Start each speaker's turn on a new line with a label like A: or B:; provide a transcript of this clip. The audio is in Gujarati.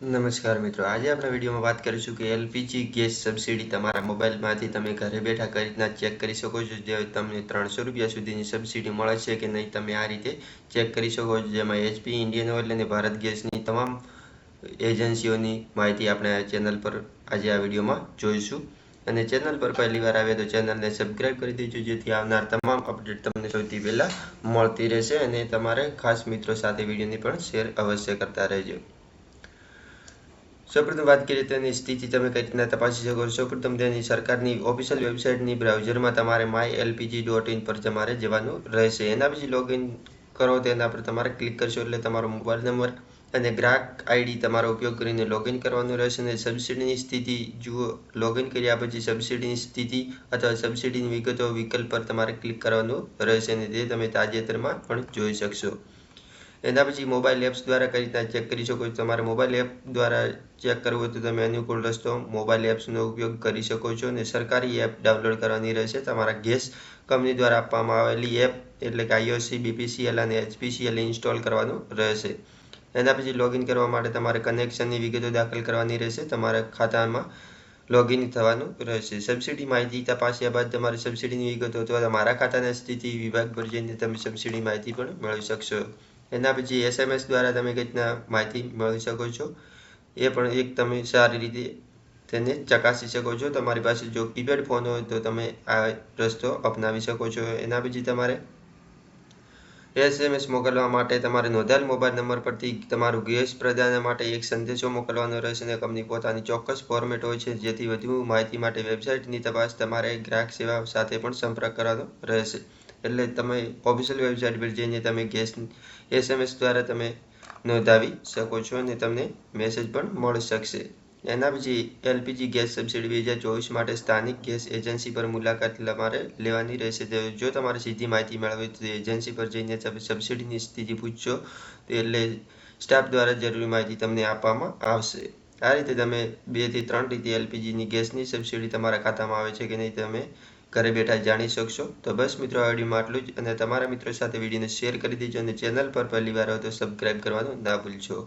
A: નમસ્કાર મિત્રો. આજે આપણે વિડીયોમાં વાત કરીશું કે એલપીજી ગેસ સબસિડી તમારા મોબાઈલમાંથી તમે ઘરે બેઠા કઈ રીતના ચેક કરી શકો છો, જે તમને ત્રણસો રૂપિયા સુધીની સબસિડી મળે છે કે નહીં તમે આ રીતે ચેક કરી શકો છો. જેમાં એચપી ઇન્ડિયન ઓઇલ અને ભારત ગેસની તમામ એજન્સીઓની માહિતી આપણે ચેનલ પર આજે આ વિડીયોમાં જોઈશું. અને ચેનલ પર પહેલી વાર આવે તો ચેનલને સબસ્ક્રાઇબ કરી દેજો, જેથી આવનાર તમામ અપડેટ તમને સૌથી પહેલાં મળતી રહેશે અને તમારે ખાસ મિત્રો સાથે વિડીયોની પણ શેર અવશ્ય કરતા રહેજો. સૌપ્રથમ વાત કરીએ તેની સ્થિતિ તમે કઈ રીતના તપાસી શકો? છો સૌપ્રથમ તેની સરકારની ઓફિશિયલ વેબસાઇટની બ્રાઉઝરમાં તમારે માય એલપીજી ડોટ ઇન પર તમારે જવાનું રહેશે. એના પછી લોગિન કરો તેના પર તમારે ક્લિક કરશો એટલે તમારો મોબાઈલ નંબર અને ગ્રાહક આઈડી તમારો ઉપયોગ કરીને લોગિન કરવાનું રહેશે અને સબસિડીની સ્થિતિ જુઓ. લોગિન કર્યા પછી સબસિડીની સ્થિતિ અથવા સબસિડીની વિગતો વિકલ્પ પર તમારે ક્લિક કરવાનું રહેશે અને તે તમે તાજેતરમાં પણ જોઈ શકશો. એના પછી મોબાઈલ એપ્સ દ્વારા કઈ રીતના ચેક કરી શકો છો? તમારે મોબાઈલ એપ દ્વારા ચેક કરવું હોય તો તમે અનુકૂળ રસ્તો મોબાઈલ એપ્સનો ઉપયોગ કરી શકો છો અને સરકારી એપ ડાઉનલોડ કરવાની રહેશે. તમારા ગેસ કંપની દ્વારા આપવામાં આવેલી એપ એટલે કે આઈઓસી બીપીસીએલ અને એચપીસીએલ ઇન્સ્ટોલ કરવાનું રહેશે. એના પછી લોગિન કરવા માટે તમારે કનેક્શનની વિગતો દાખલ કરવાની રહેશે. તમારા ખાતામાં લોગિન થવાનું રહેશે. સબસિડી માહિતી તપાસ્યા બાદ તમારી સબસિડીની વિગતો અથવા તમારા ખાતાના સ્થિતિ વિભાગ પર જઈને તમે સબસિડી માહિતી પણ મેળવી શકશો. એના પછી એસએમએસ દ્વારા તમે કઈ રીતના માહિતી મેળવી શકો છો. એ પણ એક તમે સારી રીતે તેને ચકાસી શકો છો. તમારી પાસે જો કીપેડ ફોન હોય તો તમે આ રસ્તો અપનાવી શકો છો. એના પછી તમારે એસએમએસ મોકલવા માટે તમારે નોંધાયેલ મોબાઈલ નંબર પરથી તમારું ગેસ પ્રદાન માટે એક સંદેશો મોકલવાનો રહેશે અને કંપની પોતાની ચોક્કસ ફોર્મેટ હોય છે, જેથી વધુ માહિતી માટે વેબસાઇટની તપાસ તમારે ગ્રાહક સેવા સાથે પણ સંપર્ક કરવાનો રહેશે. એટલે તમે ઓફિશિયલ વેબસાઇટ પર જઈને તમે ગેસ એસએમએસ દ્વારા તમે નોંધાવી શકો છો અને તમને મેસેજ પણ મળી શકશે. એના પછી એલપીજી ગેસ સબસિડી બે હજાર ચોવીસ માટે સ્થાનિક ગેસ એજન્સી પર મુલાકાત તમારે લેવાની રહેશે. જો તમારે સીધી માહિતી મેળવવી તો એજન્સી પર જઈને તમે સબસિડીની સ્થિતિ પૂછશો તો એટલે સ્ટાફ દ્વારા જરૂરી માહિતી તમને આપવામાં આવશે. આ રીતે તમે બેથી ત્રણ રીતે એલપીજીની ગેસની સબસિડી તમારા ખાતામાં આવે છે કે નહીં, તમે ઘરે બેઠા જાણી શકશો. તો બસ મિત્રો, આ વિડીયોમાં આટલું જ. અને તમારા મિત્રો સાથે વિડીયોને શેર કરી દેજો અને ચેનલ પર પહેલી વાર હોય તો સબસ્ક્રાઈબ કરવાનું ના ભૂલશો.